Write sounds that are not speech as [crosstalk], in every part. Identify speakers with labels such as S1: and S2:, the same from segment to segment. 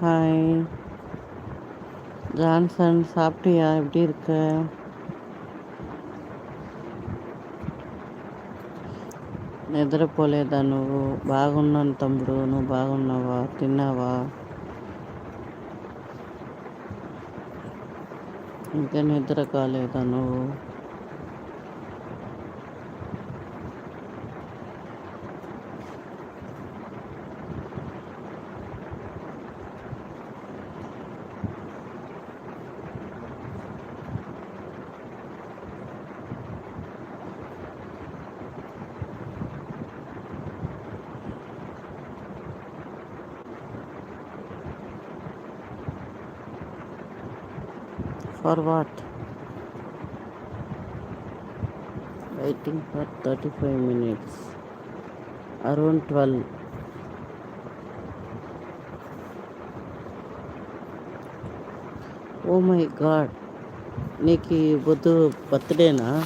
S1: Hi Johnson சாப்பிட்டியா எப்படி இருக்க నిద్రపోలేదా నువ్వు బాగున్నాను తమ్ముడు నువ్వు బాగున్నావా తిన్నావా ఇంకా నిద్ర కాలేదా నువ్వు for what waiting for thirty five minutes around twelve oh my god నీకు బుద్ధు బర్త్డేనా?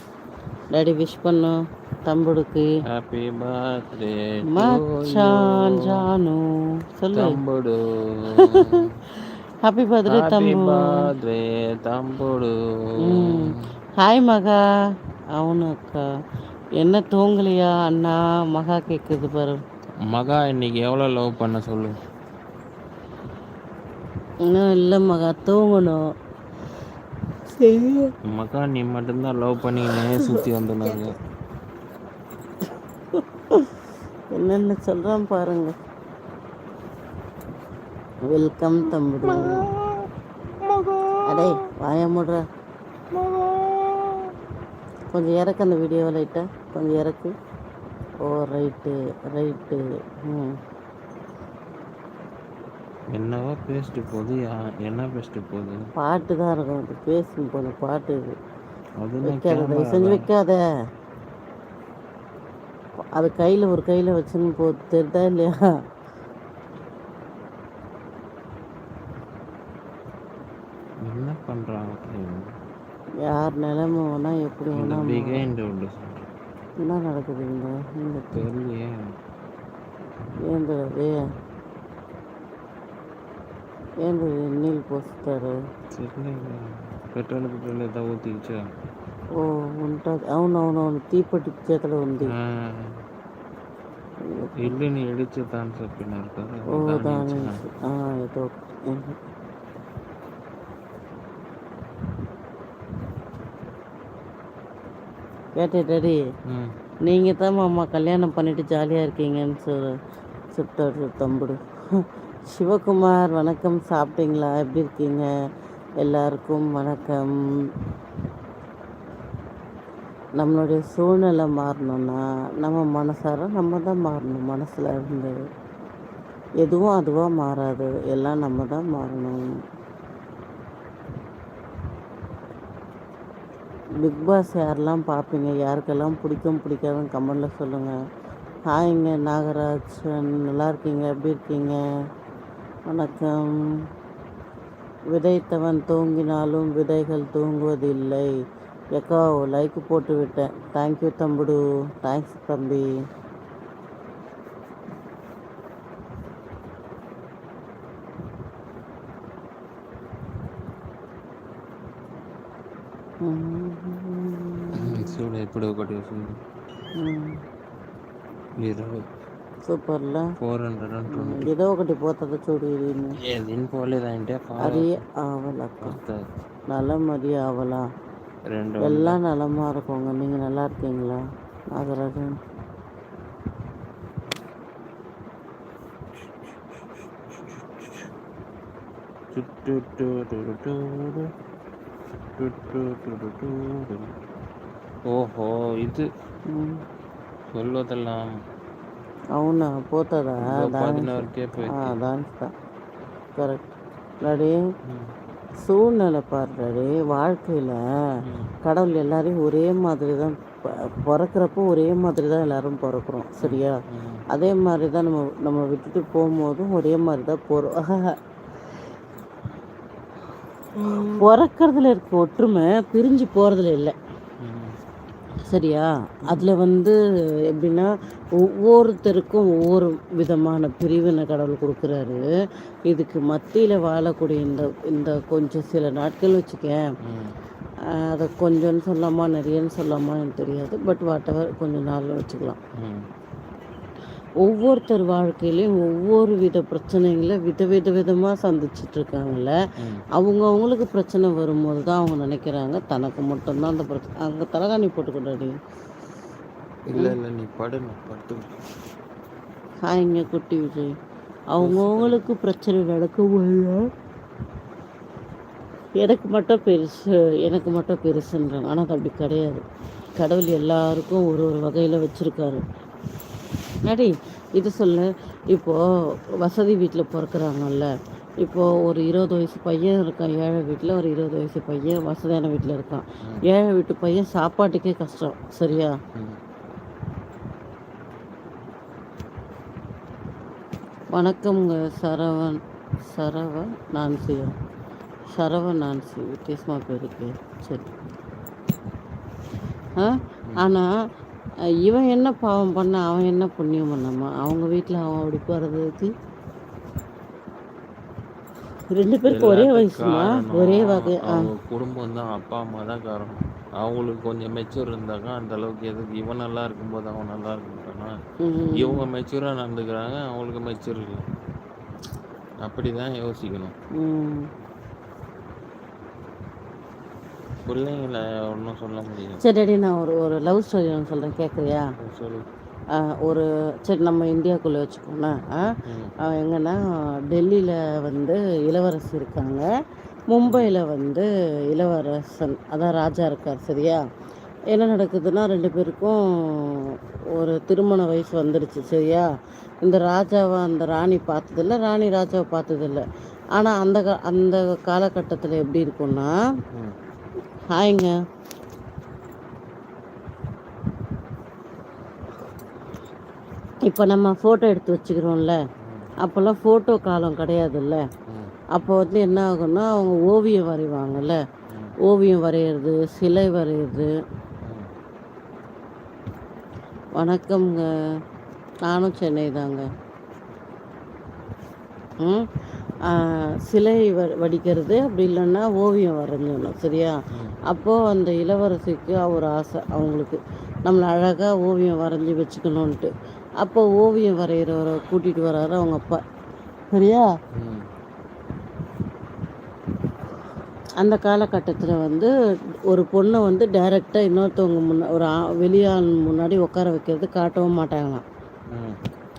S1: డాడీ విష్ పన్ను తమ్ముడికి. Happy birthday Janu.
S2: తమ్ముడు. [laughs]
S1: ஹாப்பி
S2: பர்த்டே தம்பு
S1: தம்புடு ஹாய் மகா. அவனு அக்கா. என்ன தூங்கலையா அண்ணா? மகா கேட்குது பாரு.
S2: மகா இன்னைக்கு எவ்வளோ லவ் பண்ண சொல்லு.
S1: இன்னும் இல்லை மகா. தூங்கணும்.
S2: மகா நீ மட்டும்தான் லவ் பண்ணிக்கினே சுற்றி வந்துனாங்க
S1: என்னென்ன சொல்கிறான் பாருங்கள் வெல்கம் தம்புடு அடே வாய முடுற. கொஞ்சம் இறக்கு அந்த வீடியோ லைட்டா கொஞ்சம் இறக்கு. ஓ ரைட்டு ரைட்டு ம்.
S2: என்னவா பேசிட்டு போகுது என்ன பேசிட்டு போகுது?
S1: பாட்டு தான் இருக்கும். அது பேசும் போது பாட்டு இது. வைக்காத தயவு செஞ்சு வைக்காத. அது கையில் ஒரு கையில் வச்சுன்னு போ தெரிதா இல்லையா
S2: என்ன பண்ணுறாங்க
S1: யார் நிலைமை வேணா எப்படி
S2: இந்த
S1: வேணா
S2: பிகைண்ட் உண்டு
S1: என்ன நடக்குது இந்த இந்த
S2: தெரியலையே
S1: ఏంది ఏంది నీళ్ళు పోస్తారు
S2: தெரியல పెట్రోల్ పెట్రోల్ ఏదో ఊతిచ్చా
S1: ఓ ఉంటుంది అవునవునవును తీపట్టి చేతిలో ఉంది
S2: ఇల్లుని ఎడిచేద్దామని చెప్పినారు కదా
S1: ఓ
S2: దాని
S1: దాని
S2: ఇచ్చిన.
S1: నుంచి. ఆ, ఏదో வேட்டை டேடி நீங்கள் தான் மாமா கல்யாணம் பண்ணிட்டு ஜாலியாக இருக்கீங்கன்னு சொல் சுப்டாரு தம்புடு சிவகுமார் வணக்கம். சாப்பிட்டீங்களா? எப்படி இருக்கீங்க? எல்லாருக்கும் வணக்கம். நம்மளுடைய சூழ்நிலை மாறணும்னா நம்ம மனசார நம்ம தான் மாறணும். மனசில் இருந்து எதுவும் அதுவாக மாறாது. எல்லாம் நம்ம தான் மாறணும். பிக் பாஸ் யாரெல்லாம் பார்ப்பீங்க? யாருக்கெல்லாம் பிடிக்கும் பிடிக்காதுன்னு கமெண்டில் சொல்லுங்கள் ஹாய்ங்க நாகராஜ். நல்லா இருக்கீங்க? எப்படி இருக்கீங்க? வணக்கம். விதைத்தவன் தூங்கினாலும் விதைகள் தூங்குவதில்லை. எக்கோ லைக் போட்டு விட்டேன். தேங்க்யூ தம்புடு. தேங்க்ஸ் தம்பி
S2: చూడు ఇప్పుడు ఒకటి వస్తుంది ఇరవై
S1: సూపర్లా
S2: ఫోర్ హండ్రెడ్ అంటుంది
S1: ఏదో ఒకటి పోతుంది చూడు ఇది
S2: ఏది పోలేదంటే
S1: అది ஆவலக்கா
S2: వస్తుంది
S1: நலம் அது ஆவலா
S2: రెండు
S1: எல்லாம் நலமாக இருக்கோங்க நீங்கள் நல்லா இருக்கீங்களா நாகராஜன்
S2: ఓహో ఇది
S1: ம்.
S2: சொல்லதெல்லாம்
S1: అవునా పోతుందా దాని
S2: பதினாறுக்கே போயிடுச்சு
S1: దాని கரெக்ட் டாடி சூழ்நிலை பாரு டாடி வாழ்க்கையில் கடவுள் எல்லாரையும் ஒரே மாதிரி தான் ப- பிறக்கறப்போ ஒரே மாதிரி தான் எல்லாரும் பிறக்கிறோம் சரியா அதே மாதிரி தான் நம்ம நம்ம விட்டுட்டு போகும்போதும் ஒரே மாதிரி தான் போகிறோம் பிறக்கிறதுல இருக்க ஒற்றுமை பிரிஞ்சு போகிறதுல இல்லை சரியா? அதில் வந்து எப்படின்னா ஒவ்வொருத்தருக்கும் ஒவ்வொரு விதமான பிரிவினை கடவுள் கொடுக்குறாரு. இதுக்கு மத்தியில் வாழக்கூடிய இந்த இந்த கொஞ்சம் சில நாட்கள் வச்சுக்கேன். அதை கொஞ்சம்னு சொல்லாமா நிறையன்னு சொல்லாமா எனக்கு தெரியாது. பட் வாட் எவர் கொஞ்சம் நாள் வச்சுக்கலாம். ஒவ்வொருத்தர் வாழ்க்கையிலையும் ஒவ்வொரு வித பிரச்சனைகளை வித வித விதமாக சந்திச்சுட்டு இருக்காங்கல்ல. அவங்க அவங்களுக்கு பிரச்சனை வரும்போது தான் அவங்க நினைக்கிறாங்க தனக்கு மட்டும்தான் அந்த பிரச்சனை அங்கே தலகாணி போட்டுக்கிட்டாடி
S2: இல்லை இல்லை நீ படு
S1: ஹாய்ங்க குட்டி விஜய். அவங்கவுங்களுக்கு பிரச்சனை நடக்கும்போது எனக்கு மட்டும் பெருசு எனக்கு மட்டும் பெருசுன்றாங்க. ஆனால் அது அப்படி கிடையாது. கடவுள் எல்லாருக்கும் ஒரு ஒரு வகையில் வச்சுருக்காரு. நடி இது சொல்லு. இப்போது வசதி வீட்டில் பிறக்கிறாங்கல்ல இப்போது ஒரு இருபது வயசு பையன் இருக்கான் ஏழை வீட்டில் ஒரு இருபது வயசு பையன் வசதியான வீட்டில் இருக்கான். ஏழை வீட்டு பையன் சாப்பாட்டுக்கே கஷ்டம் சரியா?
S2: ம்.
S1: வணக்கம்ங்க சரவண் சரவண் நான்சியா சரவண் நான்சி. வித்தியாசமாக பேருக்கு சரி. ஆ? ஆனால் இவன் என்ன பாவம் பண்ண அவன் என்ன புண்ணியம் பண்ணாமா? அவங்க வீட்டில் அவன் அப்படி போகிறதுக்கு ரெண்டு பேருக்கு ஒரே வயசுமா ஒரே வகை
S2: குடும்பம் தான் அப்பா அம்மா தான் காரணம். அவங்களுக்கு கொஞ்சம் மெச்சூர் இருந்தாக்கா அந்த அளவுக்கு எதுக்கு? இவன் நல்லா இருக்கும்போது அவன் நல்லா இருக்க மாட்டானா
S1: ம்.
S2: இவங்க மெச்சூராக நடந்துக்கிறாங்க அவங்களுக்கு மெச்சூர் இல்லை. அப்படி தான் யோசிக்கணும்
S1: ம்
S2: பிள்ளைங்கள ஒன்றும் சொல்ல
S1: சரி அடி நான் ஒரு ஒரு லவ் ஸ்டோரி ஒன்று சொல்கிறேன் கேட்குறியா
S2: சொல்லு.
S1: ஒரு சரி நம்ம இந்தியாக்குள்ளே வச்சுக்கோண்ணா எங்கன்னா டெல்லியில் வந்து இளவரசி இருக்காங்க. மும்பையில் வந்து இளவரசன் அதான் ராஜா இருக்கார் சரியா? என்ன நடக்குதுன்னா ரெண்டு பேருக்கும் ஒரு திருமண வயசு வந்துடுச்சு சரியா? இந்த ராஜாவை அந்த ராணி பார்த்ததில்ல ராணி ராஜாவை பார்த்ததில்ல. ஆனால் அந்த கா அந்த காலகட்டத்தில் எப்படி இருக்கும்னா ஹாய்ங்க. இப்போ நம்ம ஃபோட்டோ எடுத்து வச்சுக்கிறோம்ல. அப்போல்லாம் ஃபோட்டோ காலம் கிடையாதுல்ல. அப்போ வந்து என்ன ஆகும்னா அவங்க ஓவியம் வரைவாங்கல்ல. ஓவியம் வரைகிறது சிலை வரைகிறது வணக்கம்ங்க. நானும் சென்னை தாங்க ம்? சிலை வ வடிக்கிறது. அப்படி இல்லைன்னா ஓவியம் வரைஞ்சிடணும் சரியா? அப்போது அந்த இளவரசிக்கு ஒரு ஆசை அவங்களுக்கு. நம்மளை அழகாக ஓவியம் வரைஞ்சி வச்சுக்கணுன்ட்டு அப்போ ஓவியம் வரைகிறவரை கூட்டிகிட்டு வராரு அவங்க அப்பா. சரியா? அந்த காலகட்டத்தில் வந்து ஒரு பொண்ணை வந்து டைரெக்டாக இன்னொருத்தவங்க முன்னா ஒரு ஆ- வெளியாள் முன்னாடி உட்கார வைக்கிறது காட்டவும் மாட்டாங்களாம்.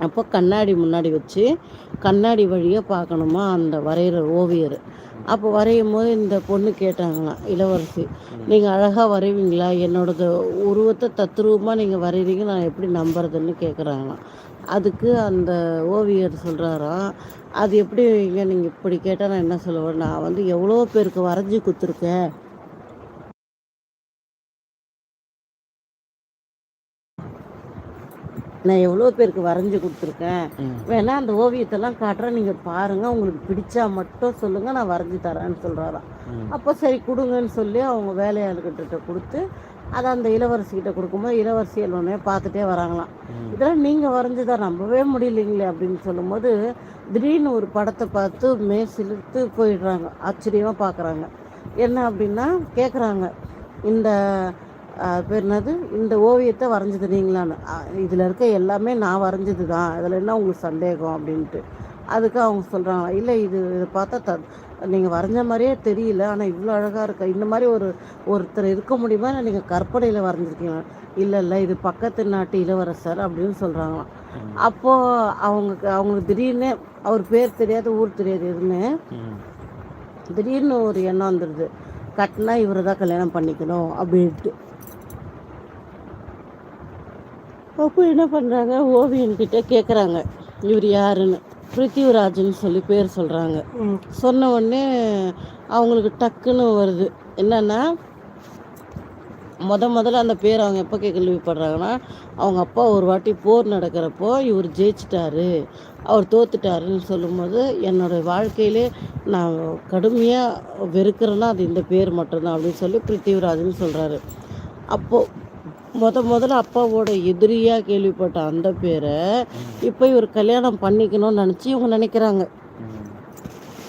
S1: அப்போ கண்ணாடி முன்னாடி வச்சு கண்ணாடி வழியாக பார்க்கணுமா அந்த வரைகிற ஓவியர். அப்போ வரையும் போது இந்த பொண்ணு கேட்டாங்களாம் இளவரசி நீங்கள் அழகாக வரைவீங்களா? என்னோடது உருவத்தை தத்ரூபமாக நீங்கள் வரைகிறீங்க நான் எப்படி நம்புறதுன்னு கேட்குறாங்களாம் அதுக்கு அந்த ஓவியர் சொல்கிறாராம் அது எப்படி வைங்க நீங்கள் இப்படி கேட்டால் நான் என்ன சொல்லுவேன்? நான் வந்து எவ்வளோ பேருக்கு வரைஞ்சி கொடுத்துருக்கேன். நான் எவ்வளோ பேருக்கு வரைஞ்சி கொடுத்துருக்கேன்.
S2: ம்.
S1: வேணா அந்த ஓவியத்தெல்லாம் காட்டுறேன். நீங்கள் பாருங்கள் உங்களுக்கு பிடிச்சா மட்டும் சொல்லுங்கள் நான் வரைஞ்சி தரேன்னு சொல்கிறாராம் அப்போ சரி கொடுங்கன்னு சொல்லி அவங்க வேலையாளுக்கிட்ட கொடுத்து அதை அந்த இளவரசிக்கிட்ட கொடுக்கும்போது இளவரசி எல்லோனே பார்த்துட்டே வராங்களாம். இதெல்லாம் நீங்கள் வரைஞ்சதா நம்பவே முடியலைங்களே அப்படின்னு சொல்லும்போது திடீர்னு ஒரு படத்தை பார்த்து மே சிலிர்த்து போயிடுறாங்க. ஆச்சரியமாக பார்க்குறாங்க. என்ன அப்படின்னா கேட்குறாங்க இந்த பேர் என்னது? இந்த ஓவியத்தை வரைஞ்சது நீங்களான்னு. இதில் இருக்க எல்லாமே நான் வரைஞ்சது தான் இதில் என்ன உங்களுக்கு சந்தேகம் அப்படின்ட்டு. அதுக்கு அவங்க சொல்கிறாங்க இல்லை இது இதை பார்த்தா த நீங்கள் வரைஞ்ச மாதிரியே தெரியல. ஆனால் இவ்வளோ அழகாக இருக்கு. இந்த மாதிரி ஒரு ஒருத்தர் இருக்க முடியுமா? நீங்கள் கற்பனையில் வரைஞ்சிருக்கீங்க இல்லை இல்லை இது பக்கத்து நாட்டு இளவரசர் அப்படின்னு சொல்கிறாங்களாம். அப்போது அவங்க அவங்களுக்கு திடீர்னு அவர் பேர் தெரியாது ஊர் தெரியாது எதுவுமே. திடீர்னு ஒரு எண்ணம் வந்துடுது கட்டினா இவரை தான் கல்யாணம் பண்ணிக்கணும் அப்படின்ட்டு. அப்போ என்ன பண்ணுறாங்க ஓவியன்கிட்ட கேட்குறாங்க இவர் யாருன்னு. பிருத்திவிராஜ்னு சொல்லி பேர் சொல்கிறாங்க சொன்ன உடனே அவங்களுக்கு டக்குன்னு வருது. என்னன்னா முத முதல்ல அந்த பேர் அவங்க எப்போ கேள்விப்படுறாங்கன்னா அவங்க அப்பா ஒரு வாட்டி போர் நடக்கிறப்போ இவர் ஜெயிச்சிட்டாரு. அவர் தோத்துட்டாருன்னு சொல்லும்போது என்னோட வாழ்க்கையிலே நான் கடுமையாக வெறுக்கிறேன்னா அது இந்த பேர் மட்டும்தான் அப்படின்னு சொல்லி பிருத்திவிராஜ்னு சொல்கிறாரு அப்போது முத முதல்ல அப்பாவோட எதிரியாக கேள்விப்பட்ட அந்த பேரை இப்போ இவர் கல்யாணம் பண்ணிக்கணும்னு நினச்சி இவங்க நினைக்கிறாங்க.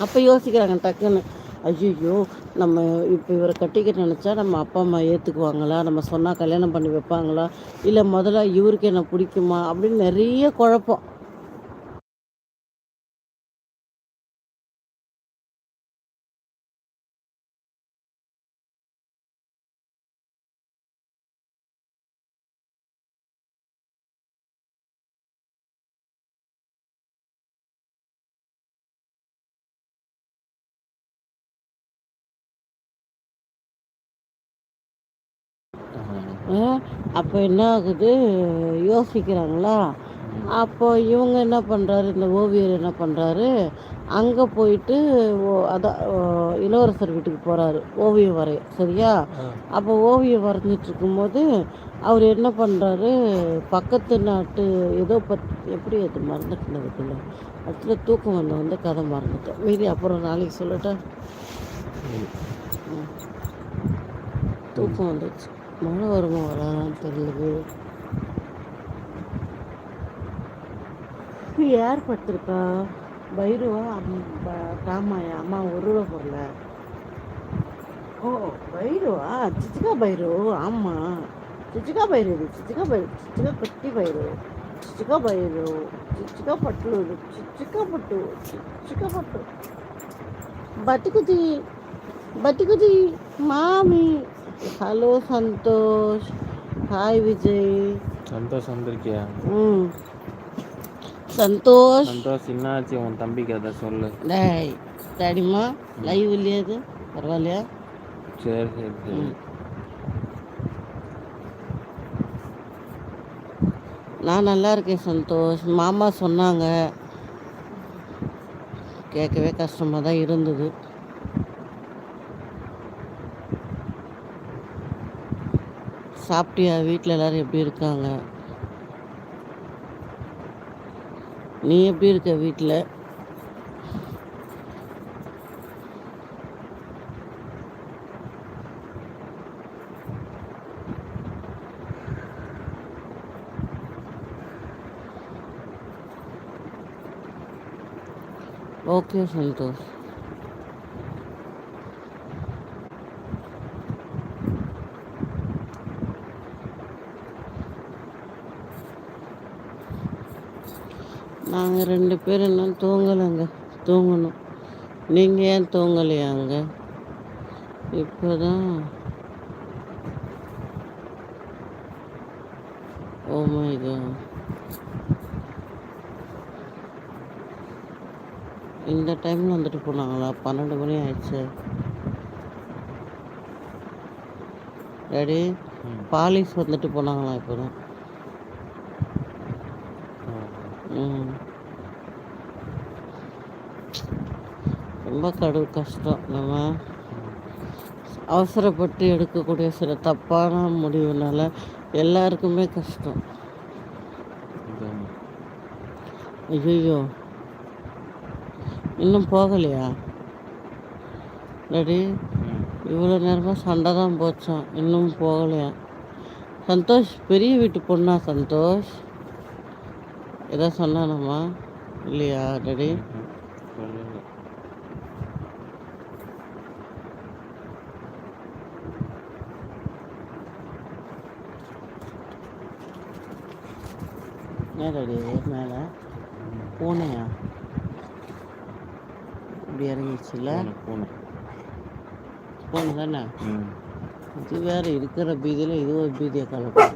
S1: அப்போ யோசிக்கிறாங்க டக்குன்னு ஐயோ நம்ம இப்போ இவரை கட்டிக்க நினச்சா நம்ம அப்பா அம்மா ஏற்றுக்குவாங்களா நம்ம சொன்னால் கல்யாணம் பண்ணி வைப்பாங்களா? இல்லை முதல்ல இவருக்கு என்ன பிடிக்குமா? அப்படின்னு நிறைய குழப்பம். அப்போ என்ன ஆகுது? யோசிக்கிறாங்களா? அப்போ இவங்க என்ன பண்ணுறாரு இந்த ஓவியர் என்ன பண்ணுறாரு அங்கே போயிட்டு ஓ- அதான் இளவரசர் வீட்டுக்கு போகிறாரு ஓவியம் வரைய சரியா. அப்போ ஓவியம் வரைஞ்சிட்டு இருக்கும்போது அவர் என்ன பண்ணுறாரு பக்கத்து நாட்டு ஏதோ பத் எப்படி அது மறந்துட்டேன் அதுக்குள்ள? அடுத்துல தூக்கம் வந்த வந்து கதை மறந்துட்டேன். மீதி அப்புறம் நாளைக்கு சொல்லட்டா?
S2: ம்.
S1: ம். தூக்கம் வந்துச்சு மழை வருமா வராதான்னு தெரியல யார் படுத்திருக்கா பைருவா அம்- ப- ராமாயா அம்மா ஒரு ரூபா பொருள ஓ பைருவா சிச்சிகா பைரு ஆமாம் சிச்சிகா பைரு இது சிச்சிகா பைரு சிச்சிகா கட்டி பைரு చిచ్చుక బయలు చిచ్చుక పట్లు చిచ్చుక పట్టు చిచ్చుక పట్టు బతుకుది బతుకుది మామి ஹலோ சந்தோஷ். ஹாய் விஜய்.
S2: சந்தோஷ் வந்திருக்கியா?
S1: ம். சந்தோஷ்.
S2: சந்தோஷ் என்னாச்சு? உன் தம்பிக்கு அதை சொல்லு.
S1: டேய் டேடிமா லைவ் இல்லையா இது? பரவாயில்லையா?
S2: சரி சரி சரி.
S1: நான் நல்லா இருக்கேன் சந்தோஷ். மாமா சொன்னாங்க. கேட்கவே கஷ்டமாக தான் இருந்தது. சாப்பிட்டியா? வீட்டில் எல்லாரும் எப்படி இருக்காங்க? நீ எப்படி இருக்க வீட்டில் ஓகே சந்தோஷ் நாங்கள் ரெண்டு பேரும் இன்னும் தூங்கலைங்க. தூங்கணும். நீங்கள் ஏன் தூங்கலையாங்க? இப்போ தான் ஓ மை காட் இந்த டைமில் வந்துட்டு போனாங்களா? பன்னெண்டு மணி ஆயிடுச்சு. டேடி. பாலிஸ் வந்துட்டு போனாங்களா இப்போ தான்
S2: ஆ.
S1: ம் ரொம்ப கடல் கஷ்டம். நம்ம அவசரப்பட்டு எடுக்கக்கூடிய சில தப்பான முடிவுனால எல்லாருக்குமே கஷ்டம். ஐயோ இன்னும் போகலையா? டேடி இவ்வளோ நேரமாக சண்டை தான் போச்சான் இன்னும் போகலையா? சந்தோஷ் பெரிய வீட்டு பொண்ணா சந்தோஷ்? எதாவது சொன்னானம்மா? இல்லையா டேடி? என்ன டேடி மேலே. பூனையா? இப்படி இறங்கிச்சுல
S2: பூனை, பூனை.
S1: தானே. இது வேற இருக்கிற பீதியில் இது ஒரு பீதியை கலப்பது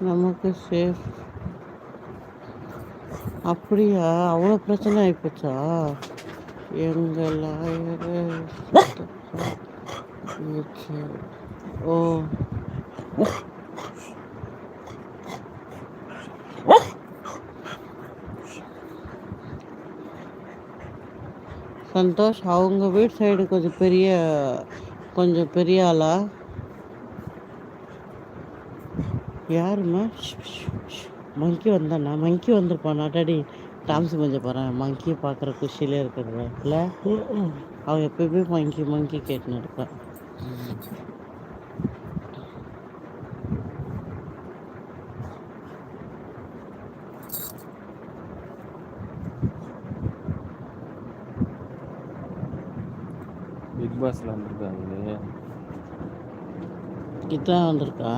S1: நமக்கு சேஃப் அப்படியா? அவ்வளோ பிரச்சனை ஆயிப்போச்சா? எங்கள் ஆயரு ஓ. சந்தோஷ் அவங்க வீட்டு சைடு கொஞ்சம் பெரிய கொஞ்சம் பெரிய ஆளா? யாரும்மா? மங்கி வந்தானா? மங்கி வந்திருப்பானா? டாடி டாம்ஸ் கொஞ்சம் போகிறேன் மங்கி பார்க்குற குஷியிலே இருக்கிறதுல இல்லை அவன் எப்பயுமே மங்கி மங்கி கேட்டுன்னு இருப்பான்.
S2: பிக் பாஸ்ல வந்திருக்காங்களே
S1: இதான் வந்திருக்கா?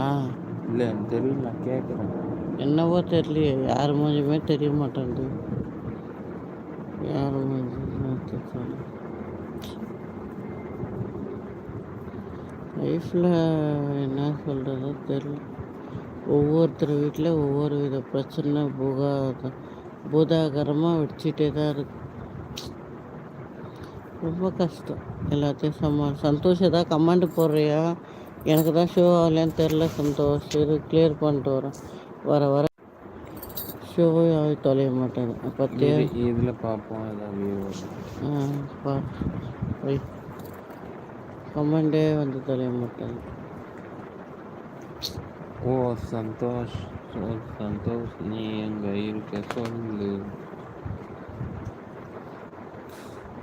S2: இல்லை எனக்கு தெரியல நான் கேட்குறேன்.
S1: என்னவோ தெரியலையே யார் மூஞ்சுமே தெரிய மாட்டேங்குது. யார் மூஞ்சுமே லைஃப்பில் என்ன சொல்கிறது தெரியல. ஒவ்வொருத்தர் வீட்டில் ஒவ்வொரு வித பிரச்சனை புகா பூதாகரமாக வச்சுட்டே தான் இருக்கு. ரொம்ப கஷ்டம். எல்லாத்தையும் சமா சந்தோஷ் ஏதாவது கமெண்ட் போடுறியா? எனக்கு தான் ஷோ ஆகலையான்னு தெரில சந்தோஷ். இது கிளியர் பண்ணிட்டு வரேன். வர வர. ஷோவே ஆகி தொலைய பற்றியா
S2: இது இதில் பார்ப்போம் ஏதாவது
S1: கமெண்டே வந்து தொலைய மாட்டேங்குது.
S2: ஓ சந்தோஷ். சந்தோஷ் நீ எங்க இருக்க? சொல்லு.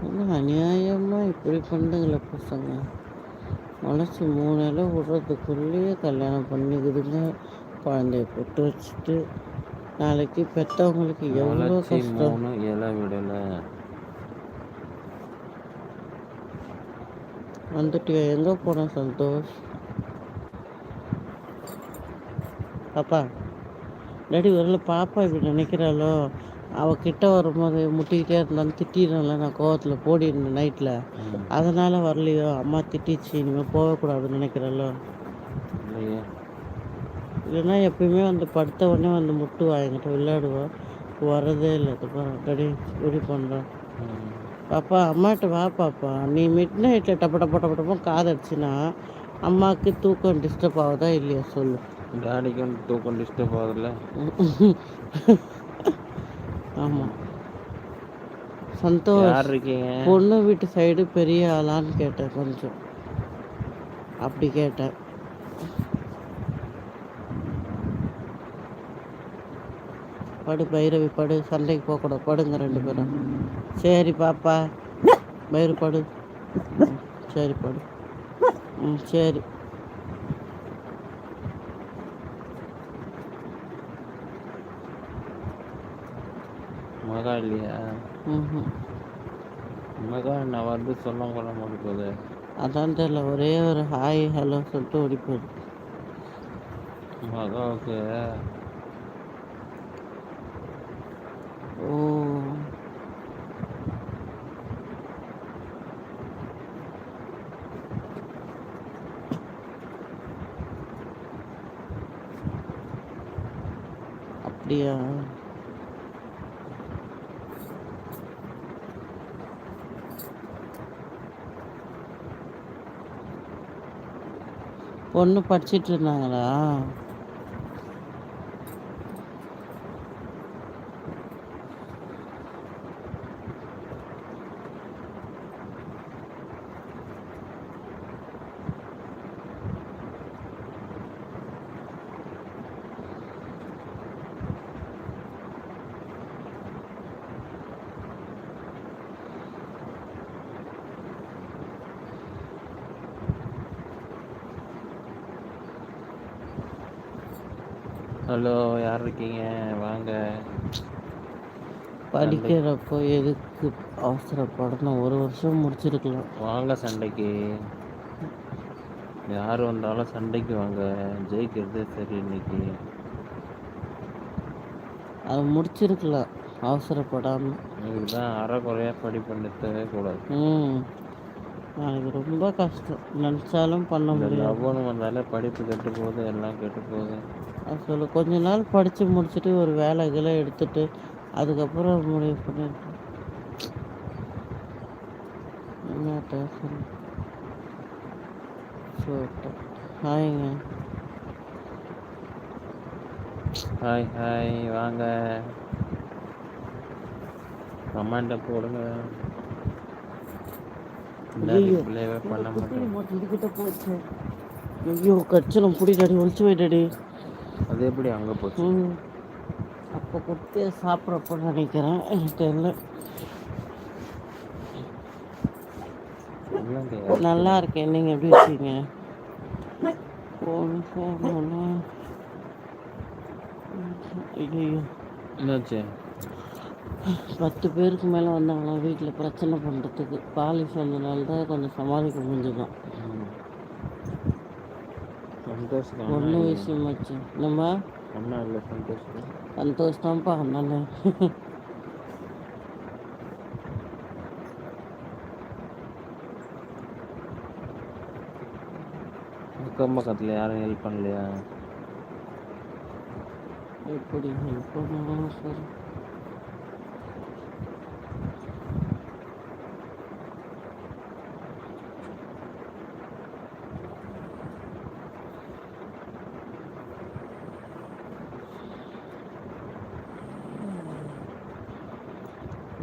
S1: என்ன அநியாயமாக இப்படி பண்ணுங்களே பசங்க? முளைச்சி மூணு இலை விடுறதுக்குள்ளேயே கல்யாணம் பண்ணிக்குதுங்க. குழந்தைய போட்டு வச்சுட்டு நாளைக்கு பெற்றவங்களுக்கு எவ்வளோ கஷ்டம்?
S2: இலை விடலை.
S1: வந்துட்டியா? எங்கே போன சந்தோஷ்? பாப்பா டேடி வரல பாப்பா இப்படி நினைக்கிறாளோ? அவள் கிட்ட வரும்போது முட்டிக்கிட்டே இருந்தாலும் திட்டிடுறேன்ல நான் கோவத்தில் போடிருந்தேன் நைட்டில். அதனால் வரலையோ அம்மா திட்டிச்சு இனிமேல் போகக்கூடாதுன்னு நினைக்கிறல்லோ இல்லைன்னா எப்பயுமே வந்து படுத்த உடனே வந்து முட்டுவா என்கிட்ட விளையாடுவா இப்போ வரதே இல்லை டேடி இப்படி பண்ணுறேன்
S2: ம்.
S1: பாப்பா அம்மாட்ட வா பாப்பா. நீ மிட் நைட்டில் டப்ப டப்ப டப்ப டப்பம் காதடிச்சின்னா அம்மாவுக்கு தூக்கம் டிஸ்டர்ப் ஆகுதா இல்லையா சொல்லு.
S2: டாடிக்கு வந்து தூக்கம் டிஸ்டர்ப் ஆகுதுல்ல? [laughs]
S1: ஆமாம் சந்தோஷ்
S2: இருக்கீங்க
S1: பொண்ணு வீட்டு சைடு பெரிய ஆளான்னு கேட்டேன் கொஞ்சம். அப்படி கேட்டேன். படு பைரவி படு. சண்டைக்கு போகக்கூடாது. படுங்க ரெண்டு பேரும். சரி பாப்பா. பயிறு படு. சரி படு. ம் சரி.
S2: மகா இல்லையா?
S1: ம்
S2: மகா நான் வந்து சொல்ல கொள்ள முடியாது
S1: அதான் தெரியல ஒரே ஒரு ஹாய் ஹலோ சொல்லிட்டு ஓடி போகுது
S2: மகாவுக்கு.
S1: ஓ. அப்படியா? பொண்ணு படிச்சிட்டு இருந்தாங்களா?
S2: ஹலோ யார் இருக்கீங்க? வாங்க.
S1: படிக்கிறப்போ எதுக்கு அவசரப்படணும்? ஒரு வருஷம் முடிச்சிருக்கலாம்.
S2: வாங்க சண்டைக்கு. யார் வந்தாலும் சண்டைக்கு வாங்க. ஜெயிக்கிறது சரி இன்னைக்கு.
S1: அது முடிச்சிருக்கலாம். அவசரப்படாமல்
S2: இதுக்கு தான் அறக்குறையாக படிப்பு நிறுத்தவே கூடாது.
S1: ம். நாளைக்கு ரொம்ப கஷ்டம். நினச்சாலும் பண்ண முடியாது.
S2: லவ்னு வந்தாலே படிப்பு கெட்டு போகுது எல்லாம் கெட்டு போகுது.
S1: அது சொல்லு கொஞ்ச நாள் படித்து முடிச்சுட்டு ஒரு வேலை கீழே எடுத்துட்டு அதுக்கப்புறம் முடிவு பண்ணிருக்கேன் என்னட்ட சொல்லு சொல்லிட்டேன் ஹாய்ங்க.
S2: ஹாய் ஹாய் வாங்க. கமாண்டை போடுங்க
S1: ஐயையோ.
S2: ரிப்ளைவே பண்ண மாட்டேன்
S1: இதுக்கிட்ட போச்சு ஐயோ கச்சிலும் பிடிக்காடி ஒழிச்சு போயிட்டடி.
S2: அது எப்படி அங்கே போச்சு?
S1: அப்போ கொடுத்து சாப்பிட்றப்ப நினைக்கிறேன். எனக்கு தெரியல. நல்லா இருக்கேன். நீங்கள் எப்படி இருக்கீங்க? போகணும் போகணும் ஐயோ
S2: என்னாச்சு?
S1: பத்து பேருக்கு மேலே வந்தாங்களாம் வீட்டில் பிரச்சனை பண்ணுறதுக்கு பாலிஷ் வந்தனால தான் கொஞ்சம் சமாளிக்க முடிஞ்சுதான்.
S2: ம். சந்தோஷ் தான்
S1: ஒன்றும் விஷயமாச்சு நம்ம
S2: ஒன்றும் இல்லை சந்தோஷ் தான்
S1: சந்தோஷ் தான்ப்பா அதனால
S2: அக்கம் பக்கத்தில் யாரும் ஹெல்ப் பண்ணலையா?
S1: எப்படி ஹெல்ப் பண்ணணும் சார்.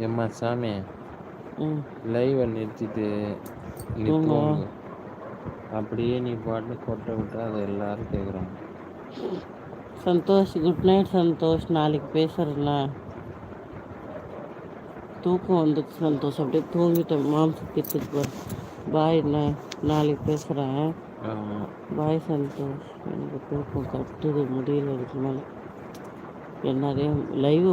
S2: எம்மா சாமி? லைவை நிறுத்திட்டு நீ
S1: தூங்கு.
S2: தூங்கு அப்படியே நீ பாட்டு கொட்டை விட்டா அதை எல்லாரும் கேட்குறாங்க
S1: சந்தோஷ் குட் நைட் சந்தோஷ். நாளைக்கு பேசுறேன்ல. தூக்கம் வந்துச்சு சந்தோஷ். அப்படியே தூங்கிட்டேன். மாம்சத்துக்கு பாய் என்ன? நாளைக்கு பேசுகிறேன் பாய் சந்தோஷ். எனக்கு தூக்கம் கட்டுது முடியல இதுக்கு மேலே. என்னதே? லைவ்